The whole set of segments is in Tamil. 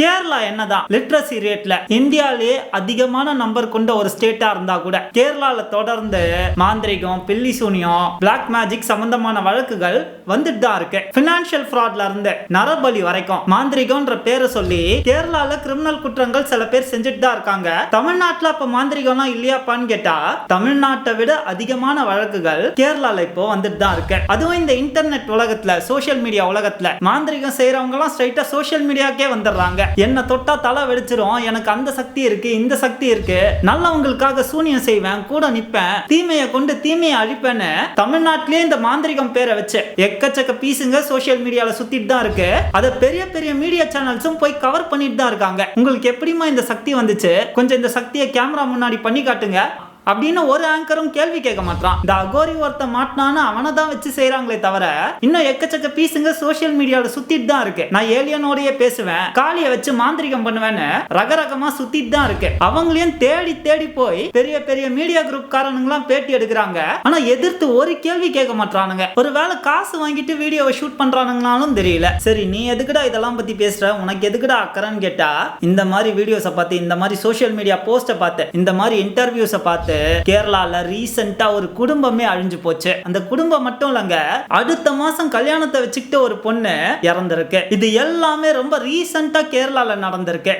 கேரளா என்னதான்? லிட்ரஸி ரேட்ல இந்தியாவிலேயே அதிகமான நம்பர் கொண்ட ஒரு ஸ்டேட்டா இருந்தா கூட கேரளால தொடர்ந்து மாந்திரிகம் பில்லி சூனியம் பிளாக் மேஜிக் சம்பந்தமான வழக்குகள் வந்துட்டு தான் இருக்கு. பினான்சியல் ஃப்ராட்ல இருந்து நரபலி வரைக்கும் மாந்திரிகம்ன்ற பேரை சொல்லி கேரளால கிரிமினல் குற்றங்கள் சில பேர் செஞ்சுட்டு தான் இருக்காங்க. தமிழ்நாட்டுல அப்ப மாந்திரிகம்லாம் இல்லையாப்பான்னு கேட்டா தமிழ்நாட்டை விட அதிகமான வழக்குகள் கேரளால இப்போ வந்துட்டு தான் இருக்கு. அதுவும் இந்த இன்டர்நெட் உலகத்துல சோஷியல் மீடியா உலகத்துல மாந்திரிகம் செய்யறவங்க எல்லாம் ஸ்ட்ரைட்டா சோஷியல் மீடியாக்கே வந்துடுறாங்க. என்ன தொட்டா தலை வெடிச்சிரும். எனக்கு அந்த சக்தி இருக்கு இந்த சக்தி இருக்கு. நல்லவங்களுக்காக சூனியம் செய்வேன் கூட நிப்பேன் தீமையை கொண்டு தீமையை அழிப்பேன்னு தமிழ்நாட்டிலே இந்த மாந்திரிகம் பேரை வச்சு எக்கச்சக்க பீஸுங்க சோஷியல் மீடியால சுத்திட்டு தான் இருக்கு. அதை பெரிய பெரிய மீடியா சேனல்ஸும் போய் கவர் பண்ணிட்டு தான் இருக்காங்க. உங்களுக்கு எப்படிமா இந்த சக்தி வந்துச்சு? கொஞ்சம் இந்த சக்தியை கேமரா முன்னாடி பண்ணி காட்டுங்க. அப்படின்னு ஒரு ஆங்கரும் கேள்வி கேட்க மாட்டான் இந்த அகோரி ஒருத்த மாட்டினான்னு அவனை தான் வச்சு செய்யறாங்களே தவிர இன்னும் எக்கச்சக்க பீஸுங்க சோஷியல் மீடியாவில் சுத்திட்டு தான் இருக்கு. நான் ஏலியனோடய பேசுவேன் காளியை வச்சு மாந்திரிகம் பண்ணுவேன்னு ரகரகமா சுத்திட்டு தான் இருக்கு. அவங்களையும் தேடி தேடி போய் பெரிய பெரிய மீடியா குரூப் காரனுங்களாம் பேட்டி எடுக்கிறாங்க. ஆனா எதிர்த்து ஒரு கேள்வி கேட்க மாட்டானுங்க ஒருவேளை காசு வாங்கிட்டு வீடியோவை ஷூட் பண்றானுங்களாலும் தெரியல. சரி நீ எதுக்குடா இதெல்லாம் பத்தி பேசுற? உனக்கு எதுக்குடா அக்கறன்னு கேட்டா இந்த மாதிரி வீடியோஸை பார்த்து இந்த மாதிரி சோஷியல் மீடியா போஸ்ட்டை பார்த்து இந்த மாதிரி இன்டர்வியூஸை பார்த்து கேரளால ரீசெண்டா ஒரு குடும்பமே அழிஞ்சு போச்சு. அந்த குடும்பம் மட்டும் இல்லைங்க அடுத்த மாசம் கல்யாணத்தை வச்சுக்கிட்டு ஒரு பொண்ணு இறந்திருக்கு. இது எல்லாமே ரொம்ப ரீசெண்டா கேரளால நடந்திருக்கு.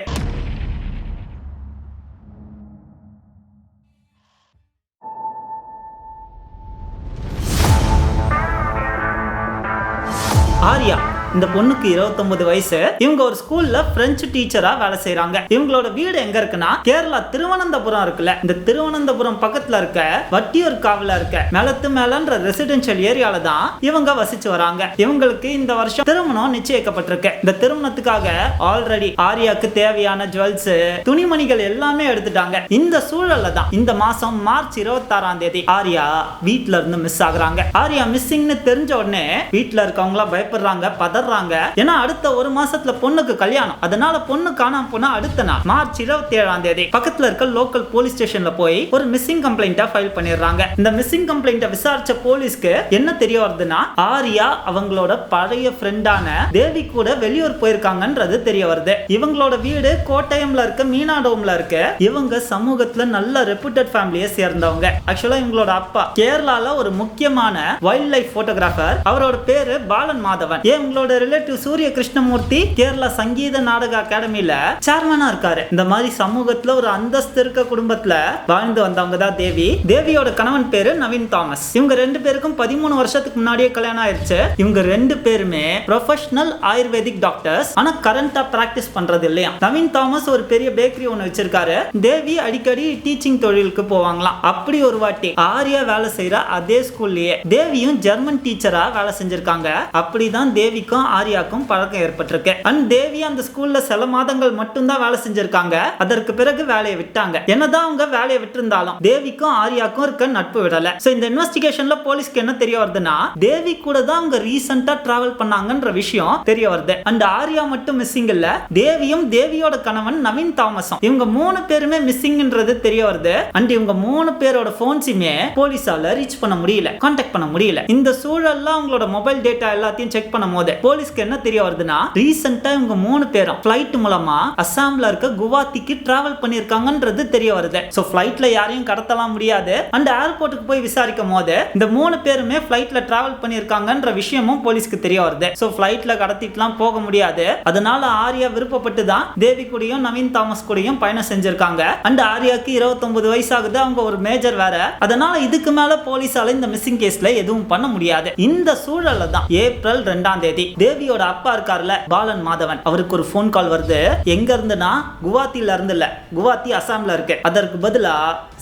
ஆர்யா இந்த பொண்ணுக்கு 29 வயசு. இவங்க ஒரு ஸ்கூல்ல பிரெஞ்சு டீச்சரா வேலை செய்றாங்க. இவங்களோட வீடு எங்க இருக்குன்னா கேரளா திருவனந்தபுரம் இருக்குல்ல. இந்த திருவனந்தபுரம் பக்கத்துல இருக்க வட்டியூர் காவல இருக்க மேலத்து மேலன்ற ரெசிடென்ஷியல் ஏரியால தான் இவங்க வசிச்சு வராங்க. இவங்களுக்கு இந்த வருஷம் திருமணம் நிச்சயிக்கப்பட்டிருக்கு. இந்த திருமணத்துக்காக ஆல்ரெடி ஆரியாக்கு தேவையான ஜுவல்ஸ் துணிமணிகள் எல்லாமே எடுத்துட்டாங்க. இந்த சூழல்ல தான் இந்த மாசம் மார்ச் 26 தேதி ஆர்யா வீட்ல இருந்து மிஸ் ஆகுறாங்க. ஆர்யா மிஸ்ஸிங்னு தெரிஞ்ச உடனே வீட்ல இருக்கவங்களா பயப்படுறாங்க பதறாங்க ஏன்னா அடுத்த ஒரு மாசத்துல பொண்ணுக்கு கல்யாணம். அதனால பொண்ணு காணாம போனா அடுத்த நாள் மார்ச் 27 தேதி பக்கத்துல இருக்க லோக்கல் போலீஸ் ஸ்டேஷன்ல போய் ஒரு மிஸ்ஸிங் கம்ப்ளைண்டா ஃபைல் பண்ணிடுறாங்க. இந்த மிஸ்ஸிங் கம்ப்ளைண்ட விசாரிச்ச போலீஸ்க்கு என்ன தெரிய வருதுன்னா ஆர்யா அவங்களோட பழைய ஃப்ரெண்டான தேவி கூட வெளியூர் போயிருக்காங்கன்றது தெரிய வருது. இவங்களோட வீடு கோட்டயம்ல இருக்க மீனாடோம்ல இருக்கு. இவங்க சமூகத்துல நல்ல ரெப்யூட்டட் ஃபேமிலியை சேர்ந்தவங்க. ஆக்சுவலா இவங்களோட அப்பா கேரளால ஒரு முக்கியமான வைல்ட் லைஃப் போட்டோகிராஃபர் அவரோட பேரு பாலன் மாதவன். ஏன் இவங்களோட அவரோட ரிலேட்டிவ் சூரிய கிருஷ்ணமூர்த்தி கேரளா சங்கீத நாடக அகாடமியில சேர்மனா இருக்காரு. இந்த மாதிரி சமூகத்துல ஒரு அந்தஸ்து இருக்க குடும்பத்துல வாழ்ந்து வந்தவங்க தான் தேவி. தேவியோட கணவன் பேரு நவீன் தாமஸ். இவங்க ரெண்டு பேருக்கும் பதிமூணு வருஷத்துக்கு முன்னாடியே கல்யாணம் ஆயிடுச்சு இவங்க ரெண்டு பேருமே ப்ரொஃபஷனல் ஆயுர்வேதிக் டாக்டர்ஸ் ஆனா கரண்டா பிராக்டிஸ் பண்றது இல்லையா? நவீன் தாமஸ் ஒரு பெரிய பேக்கரி ஒன்னு வச்சிருக்காரு. தேவி அடிக்கடி டீச்சிங் தொழிலுக்கு போவாங்களாம். அப்படி ஒரு வாட்டி ஆர்யா வேலை செய்யற அதே ஸ்கூல்லயே தேவியும் ஜெர்மன் டீச்சரா வேலை செஞ்சிருக்காங்க. அப்படிதான் தேவிக்கும் ஆர்யாக்கும் பழக்கம் ஏற்பட்டிருக்கு. அண்ட் தேவி அந்த ஸ்கூல்ல சில மாதங்கள் மட்டும்தான் வேலை செஞ்சிருக்காங்க. அதற்கு பிறகு வேலையை விட்டாங்க. என்னதான் அவங்க வேலையை விட்டிருந்தாலும் தேவிக்கும் ஆர்யாக்கும் இருக்க நட்பு விடல. சோ இந்த இன்வெஸ்டிகேஷன்ல போலீஸ்க்கு என்ன தெரிய வருதுன்னா தேவி கூட தான் அவங்க ரீசெண்டா டிராவல் பண்ணாங்கன்ற விஷயம் தெரிய வருது. அண்ட் ஆர்யா மட்டும் மிஸ்ஸிங் இல்ல தேவியும் தேவியோட கணவன் நவீன் தாமசம் இவங்க மூணு பேருமே மிஸ்ஸிங்ன்றது தெரிய வருது. அண்ட் இவங்க மூணு பேரோட போன்ஸுமே போலீஸால ரீச் பண்ண முடியல கான்டாக்ட் பண்ண முடியல. இந்த சூழல்ல அவங்களோட மொபைல் டேட்டா எல்லாத்தையும் செக் பண்ணும் போது போலீஸ்க்கு என்ன தெரிய வருதுன்னா ரீசெண்டா இவங்க மூணு பேரும் ஃபிளைட் மூலமா அஸ்ஸாம்ல இருக்க குவாத்திக்கு டிராவல் பண்ணிருக்காங்கன்றது தெரிய வருது. சோ ஃபிளைட்ல யாரையும் கடத்தலாம் முடியாது. அண்ட் ஏர்போர்ட்டுக்கு போய் விசாரிக்கும் போது இந்த மூணு பேருமே ஃபிளைட்ல டிராவல் பண்ணிருக்காங்கன்ற விஷயமும் போலீஸ்க்கு தெரிய வருது. சோ ஃபிளைட்ல கடத்திட்டுலாம் போக முடியாது. அதனால ஆர்யா விருப்பப்பட்டு தான் தேவி கூடயும் நவீன் தாமஸ் கூடயும் பயணம் செஞ்சிருக்காங்க. அண்ட் ஆர்யாக்கு 29 வயசு ஆகுது அவங்க ஒரு மேஜர் வேற. அதனால இதுக்கு மேல போலீஸால இந்த மிஸ்ஸிங் கேஸ்ல எதுவும் பண்ண முடியாது. இந்த சூழல்ல தான் ஏப்ரல் ரெண்டாம் தேதி தேவியோட அப்பா இருக்கார்ல பாலன் மாதவன். அவருக்கு ஒரு ஃபோன் கால் வருது. எங்க இருந்துன்னா குவாத்தில இருந்து இல்ல. குவாத்தி அசாம்ல இருக்கு. அதற்கு பதிலா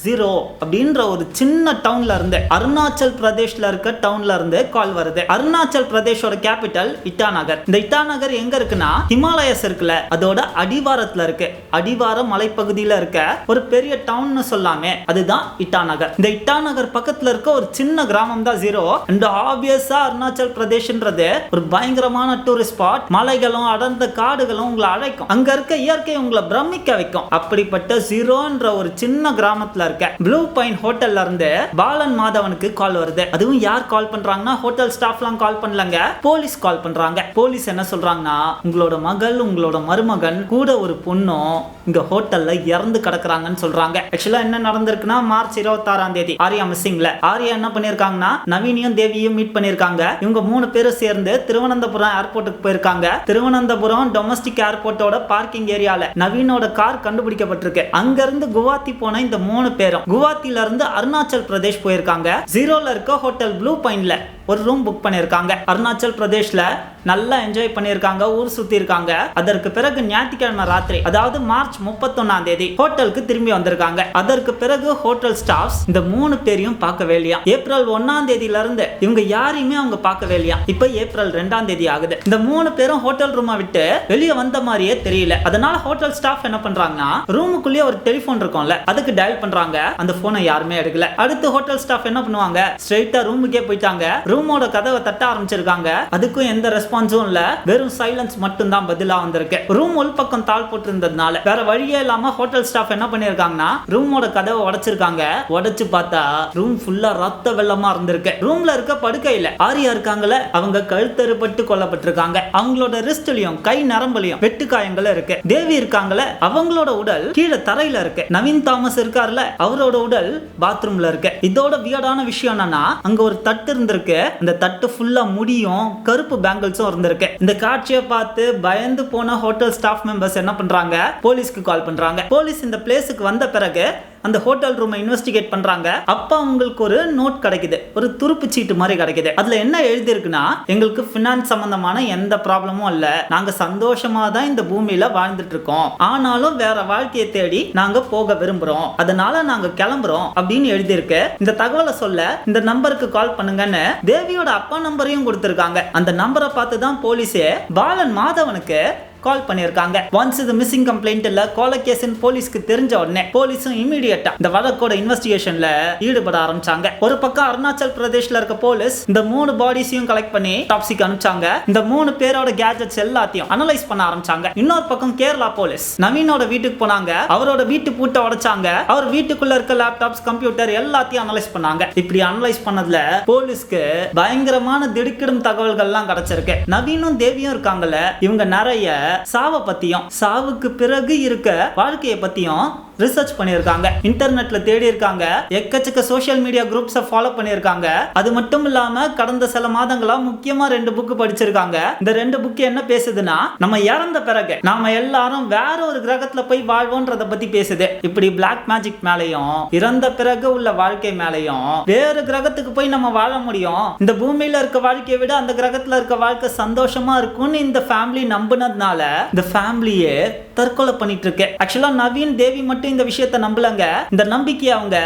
ஜீரோ அப்படின்ற ஒரு சின்ன டவுன்ல இருந்து அருணாச்சல் பிரதேஷ்ல இருக்க டவுன்ல இருந்து கால் வருது. அருணாச்சல் பிரதேஷோட கேபிட்டல் இட்டாநகர். இந்த இட்டாநகர் எங்க இருக்குன்னா ஹிமாலயஸ் இருக்குல்ல. அதோட அடிவாரத்துல இருக்கு. அடிவார மலைப்பகுதியில இருக்க ஒரு பெரிய டவுன்னு சொல்லாமே. அதுதான் இட்டாநகர். இந்த இட்டாநகர் பக்கத்துல இருக்க ஒரு சின்ன கிராமம் தான் ஜீரோ அண்ட் ஆப்வியஸா அருணாச்சல் பிரதேஷ்ன்றது ஒரு பயங்கர பயங்கரமான டூரிஸ்ட் ஸ்பாட் மலைகளும் அடர்ந்த காடுகளும் உங்களை அழைக்கும். அங்க இருக்க இயற்கை உங்களை பிரமிக்க வைக்கும். அப்படிப்பட்ட ஜீரோன்ற ஒரு சின்ன கிராமத்துல இருக்க. ப்ளூ பைன் ஹோட்டல்ல இருந்து பாலன் மாதவனுக்கு கால் வருது. அதுவும் யார் கால் பண்றாங்கன்னா ஹோட்டல் ஸ்டாஃப்லாம் கால் பண்ணலங்க. போலீஸ் கால் பண்றாங்க. போலீஸ் என்ன சொல்றாங்கன்னா உங்களோட மகள் உங்களோட மருமகன் கூட ஒரு பொண்ணும் இங்க ஹோட்டல்ல இறந்து கிடக்குறாங்கன்னு சொல்றாங்க. ஆக்சுவலா என்ன நடந்திருக்குன்னா மார்ச் இருபத்தாறாம் தேதி ஆர்யா மிஸ்ஸிங்ல ஆர்யா என்ன பண்ணிருக்காங்கன்னா நவீனியும் தேவியும் மீட் பண்ணிருக்காங்க. இவங்க மூணு பேரும் சேர்ந்து திருவனந்தபுரம் ஏர்போர்ட்டுக்கு போயிருக்காங்க. திருவனந்தபுரம் டொமஸ்டிக் ஏர்போர்ட்டோட பார்க்கிங் ஏரியால நவீனோட கார் கண்டுபிடிக்கப்பட்டிருக்கு. அங்க இருந்து குவாத்தி போன இந்த மூணு பேரும் குவாத்தில இருந்து அருணாச்சல் பிரதேஷ் போயிருக்காங்க. ஜீரோல இருக்க ஹோட்டல் ப்ளூ பாயிண்ட்ல ஒரு ரூம் புக் பண்ணியிருக்காங்க. அருணாச்சல் பிரதேஷ்ல நல்லா என்ஜாய் பண்ணியிருக்காங்க ஊர் சுத்தி இருக்காங்க. அதற்கு பிறகு ஞாயிற்றுக்கிழமை ராத்திரி அதாவது மார்ச் முப்பத்தொன்னாம் தேதி ஹோட்டலுக்கு திரும்பி வந்திருக்காங்க. அதற்கு பிறகு ஹோட்டல் ஸ்டாஃப்ஸ் இந்த மூணு பேரையும் பார்க்கவே இல்லையா? ஏப்ரல் ஒன்னாம் தேதியில இருந்து இவங்க யாரையுமே அவங்க பார்க்கவே இல்லையா? இப்ப ஏப்ரல் ரெண்டாம் தேதி ஆகுது. இந்த மூணு பேரும் ஹோட்டல் ரூமை விட்டு வெளியே வந்த மாதிரியே தெரியல. அதனால ஹோட்டல் ஸ்டாஃப் என்ன பண்றாங்கன்னா ரூமுக்குள்ளேயே ஒரு டெலிஃபோன் இருக்கும்ல அதுக்கு டயல் பண்றாங்க. அந்த போனை யாருமே எடுக்கல. அடுத்து ஹோட்டல் ஸ்டாஃப் என்ன பண்ணுவாங்க? ஸ்ட்ரெயிட்டா ரூமுக்கே போயிட்டாங்க. ரூமோட கதவை தட்ட ஆரம்பிச்சிருக்காங்க. அதுக்கும் எந்த ரெஸ்பான்ஸும் இல்ல. வெறும் சைலன்ஸ் மட்டும் தான் பதிலா வந்திருக்கு. ரூம் உள்பக்கம் தாள் போட்டிருந்ததுனால. வேற வழியே இல்லாம ஹோட்டல் ஸ்டாஃப் என்ன பண்ணிருக்காங்கன்னா ரூமோட கதவை உடைச்சிருக்காங்க. உடைச்சு பார்த்தா ரூம் ஃபுல்லா ரத்த வெள்ளமா இருந்திருக்கு. ரூம்ல இருக்க படுக்கையில ஆரியா இருக்காங்கல்ல அவங்க கழுத்தறுபட்டு கொல்லப்பட்டிருக்காங்க. அவங்களோட ரிஸ்ட்லயும் கை நரம்புலயும் வெட்டு காயங்கள் இருக்கு. தேவி இருக்காங்கல்ல அவங்களோட உடல் கீழே தரையில இருக்கு. நவீன் தாமஸ் இருக்கார்ல அவரோட உடல் பாத்ரூம்ல இருக்கு. இதோட வியடான விஷயம் என்னன்னா அங்க ஒரு தட்டு இருந்திருக்கு. அந்த தட்டு ஃபுல்லா முடியும். கருப்பு பேங்கிள்ஸும் இருந்திருக்கு. இந்த காட்சியை பார்த்து பயந்து போன ஹோட்டல் ஸ்டாஃப் மெம்பர்ஸ் என்ன பண்றாங்க? போலீஸ்க்கு கால் பண்றாங்க. போலீஸ் இந்த பிளேஸுக்கு வந்த பிறகு அந்த ஹோட்டல் ரூமை இன்வெஸ்டிகேட் பண்றாங்க. அப்ப அவங்களுக்கு ஒரு நோட் கிடைக்குது. ஒரு துருப்பு சீட்டு மாதிரி கிடைக்குது. அதுல என்ன எழுதியிருக்குன்னா எங்களுக்கு ஃபினான்ஸ் சம்பந்தமான எந்த ப்ராப்ளமும் இல்ல. நாங்க சந்தோஷமா தான் இந்த பூமியில வாழ்ந்துட்டு இருக்கோம். ஆனாலும் வேற வாழ்க்கையை தேடி நாங்க போக விரும்புறோம். அதனால நாங்க கிளம்புறோம் அப்படின்னு எழுதியிருக்கு. இந்த தகவலை சொல்ல இந்த நம்பருக்கு கால் பண்ணுங்கன்னு தேவியோட அப்பா நம்பரையும் கொடுத்திருக்காங்க. அந்த நம்பரை பார்த்து தான் போலீஸே பாலன் மாதவனுக்கு கால் பண்ணியிருக்காங்க ஒன்ஸ் இது மிஸ்ஸிங் கம்ப்ளைண்ட் இல்ல கோலகேசன் போலீஸ்க்கு தெரிஞ்ச உடனே போலீஸும் இமீடியட்டா இந்த வழக்கோட இன்வெஸ்டிகேஷன்ல ஈடுபட ஆரம்பிச்சாங்க. ஒரு பக்கம் அருணாச்சல் பிரதேஷ்ல இருக்க போலீஸ் இந்த மூணு பாடிஸையும் கலெக்ட் பண்ணி டாப்ஸிக்கு அனுப்பிச்சாங்க. இந்த மூணு பேரோட கேஜெட்ஸ் எல்லாத்தையும் அனலைஸ் பண்ண ஆரம்பிச்சாங்க. இன்னொரு பக்கம் கேரளா போலீஸ் நவீனோட வீட்டுக்கு போனாங்க. அவரோட வீட்டு பூட்டை உடைச்சாங்க. அவர் வீட்டுக்குள்ள இருக்க லேப்டாப்ஸ் கம்ப்யூட்டர் எல்லாத்தையும் அனலைஸ் பண்ணாங்க. இப்படி அனலைஸ் பண்ணதுல போலீஸ்க்கு பயங்கரமான திடுக்கிடும் தகவல்கள்லாம் கிடைச்சிருக்கு. நவீனும் தேவியும் இருக்காங்கல்ல இவங்க நிறைய சாவை பத்தியும் சாவுக்கு பிறகு இருக்க வாழ்க்கையை பத்தியும் ரிசர்ச் பண்ணியிருக்காங்க. இன்டர்நெட்ல தேடி இருக்காங்க எக்கச்சக்க சோஷியல் மீடியா குரூப்ஸை ஃபாலோ பண்ணியிருக்காங்க. அது மட்டும் இல்லாம கடந்த சில மாதங்களா முக்கியமா ரெண்டு புக் படிச்சிருக்காங்க. இந்த ரெண்டு புக் என்ன பேசுதுன்னா நம்ம இறந்த பிறகு நாம எல்லாரும் வேற ஒரு கிரகத்துல போய் வாழ்வோன்றத பத்தி பேசுது. இப்படி பிளாக் மேஜிக் மேலையும் இறந்த பிறகு உள்ள வாழ்க்கை மேலையும் வேறு கிரகத்துக்கு போய் நம்ம வாழ முடியும். இந்த பூமியில இருக்க வாழ்க்கையை விட அந்த கிரகத்துல இருக்க வாழ்க்கை சந்தோஷமா இருக்கும்னு இந்த ஃபேமிலி நம்புனதுனால இந்த ஃபேமிலியே தற்கொலை பண்ணிட்டு இருக்கு. ஆக்சுவலா நவீன் தேவி மட்டும் இந்த விஷயத்த நம்பலங்க. இந்த நம்பிக்கையை அவங்க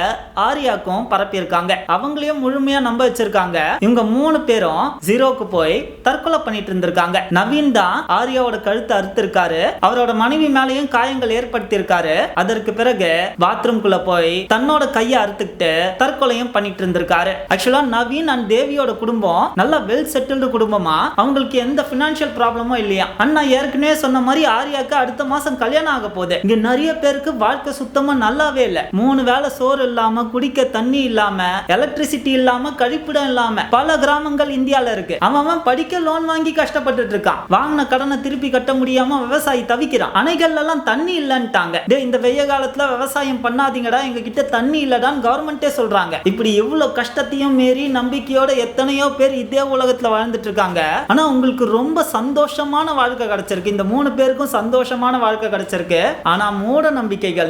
ஆரியாக்கும் பரப்பியிருக்காங்க. அவங்களையும் முழுமையா நம்ப வச்சிருக்காங்க. இவங்க மூணு பேரும் ஜீரோக்கு போய் தற்கொலை பண்ணிட்டு இருந்திருக்காங்க. நவீன் தான் ஆரியாவோட கழுத்தை அறுத்திருக்காரு. அவரோட மனைவி மேலேயும் காயங்கள் ஏற்படுத்தி இருக்காரு அதற்கு பிறகு பாத்ரூம்குள்ள போய் தன்னோட கையை அறுத்துக்கிட்டு தற்கொலையும் பண்ணிட்டு இருந்திருக்காரு. ஆக்சுவலா நவீன் அண்ட் தேவியோட குடும்பம் நல்ல வெல் செட்டில்டு குடும்பமா? அவங்களுக்கு எந்த பினான்சியல் ப்ராப்ளமும் இல்லையா? அண்ணா ஏற்கனவே சொன்ன மாதிரி ஆரியாக்கு அடுத்த மாசம் கல்யாணம் ஆக போகுது. இங்க நிறைய பேருக்கு வாழ்க்கை சுத்தமா நல்லாவே இல்ல. மூணு வேளை சோறு இல்லாம குடிக்க தண்ணி இல்லாம எலக்ட்ரிசிட்டி இல்லாம கழிப்பிடம் இல்லாம பல கிராமங்கள் இந்தியால இருக்கு. அவன் அவன் படிக்க லோன் வாங்கி கஷ்டப்பட்டுட்டு இருக்கான். வாங்கின கடனை திருப்பி கட்ட முடியாம விவசாயி தவிக்கிறான். அணைகள்ல எல்லாம் தண்ணி இல்லன்ட்டாங்க. இந்த வெய்ய காலத்துல விவசாயம் பண்ணாதீங்கடா எங்க கிட்ட தண்ணி இல்லடான்னு கவர்மெண்டே சொல்றாங்க. இப்படி எவ்வளவு கஷ்டத்தையும் மீறி நம்பிக்கையோட எத்தனையோ பேர் இதே உலகத்துல வாழ்ந்துட்டு இருக்காங்க. ஆனா உங்களுக்கு ரொம்ப சந்தோஷமான வாழ்க்கை கிடைச்சிருக்கு. இந்த மூணு பேருக்கும் சந்தோஷமான வாழ்க்கை கிடைச்சிருக்கு. ஆனா மூட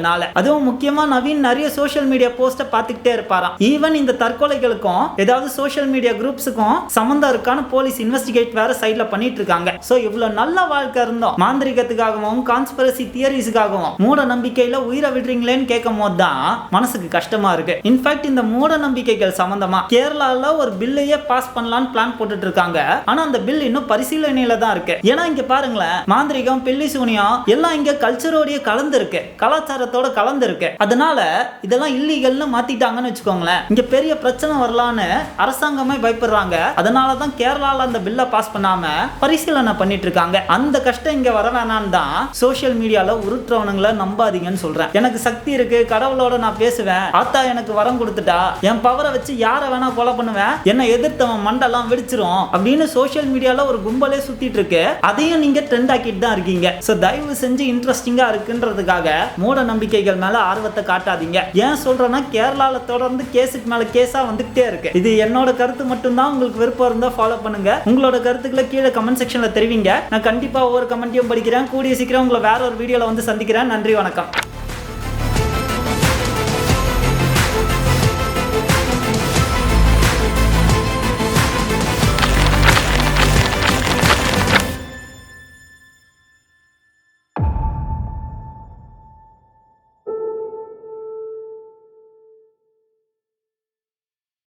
இருக்கிறதுனால அதுவும் முக்கியமா நவீன் நிறைய சோஷியல் மீடியா போஸ்ட பாத்துக்கிட்டே இருப்பாராம். ஈவன் இந்த தற்கொலைகளுக்கும் ஏதாவது சோஷியல் மீடியா குரூப்ஸுக்கும் சம்மந்தம் இருக்கான்னு போலீஸ் இன்வெஸ்டிகேட் வேற சைட்ல பண்ணிட்டு இருக்காங்க சோ இவ்வளவு நல்ல வாழ்க்கை இருந்தோம். மாந்திரிகத்துக்காகவும் கான்ஸ்பிரசி தியரிஸுக்காகவும் மூட நம்பிக்கையில உயிரை விடுறீங்களேன்னு கேட்கும் போது தான் மனசுக்கு கஷ்டமா இருக்கு. இன்ஃபேக்ட் இந்த மூட நம்பிக்கைகள் சம்பந்தமா கேரளால ஒரு பில்லையே பாஸ் பண்ணலாம்னு பிளான் போட்டுட்டு இருக்காங்க ஆனா அந்த பில் இன்னும் பரிசீலனையில தான் இருக்கு. ஏன்னா இங்க பாருங்களேன் மாந்திரிகம் பில்லி சூனியம் எல்லாம் இங்க கல்ச்சரோடய கலந்து இருக்கு கலாச்சாரத்தோட சட்டத்தோட கலந்து இருக்கு அதனால இதெல்லாம் இல்லீகல்னு மாத்திட்டாங்கன்னு வச்சுக்கோங்களேன். இங்க பெரிய பிரச்சனை வரலான்னு அரசாங்கமே பயப்படுறாங்க. அதனால தான் கேரளால அந்த பில்லை பாஸ் பண்ணாம பரிசீலனை பண்ணிட்டு இருக்காங்க அந்த கஷ்டம் இங்க வர வேணான்னு தான் சோஷியல் மீடியால உருட்டுறவனுங்களை நம்பாதீங்கன்னு சொல்றேன். எனக்கு சக்தி இருக்கு கடவுளோட நான் பேசுவேன். ஆத்தா எனக்கு வரம் கொடுத்துட்டா என் பவரை வச்சு யாரை வேணா கொலை பண்ணுவேன்? என்னை எதிர்த்தவன் மண்டெல்லாம் வெடிச்சிரும் அப்படின்னு சோஷியல் மீடியால ஒரு கும்பலே சுத்திட்டு இருக்கு அதையும் நீங்க ட்ரெண்ட் ஆக்கிட்டு தான் இருக்கீங்க. சோ தயவு செஞ்சு இன்ட்ரெஸ்டிங்கா இருக்குன்றதுக்காக மூட நம்பிக்கைகள் மேல ஆர்வத்தை காட்டாதீங்க. ஏன் சொல்றேன்னா கேரளால தொடர்ந்து கேஸுக்கு மேல கேஸா வந்துகிட்டே இருக்கு. இது என்னோட கருத்து மட்டும்தான். உங்களுக்கு விருப்பம் இருந்தா ஃபாலோ பண்ணுங்க. உங்களோட கருத்துக்களை கீழே கமெண்ட் செக்ஷன்ல தெரிவிங்க. நான் கண்டிப்பா ஒவ்வொரு கமெண்ட்டையும் படிக்கிறேன். கூடிய சீக்கிரம் உங்களை வேற ஒரு வீடியோல வந்து சந்திக்கிறேன். நன்றி வணக்கம்.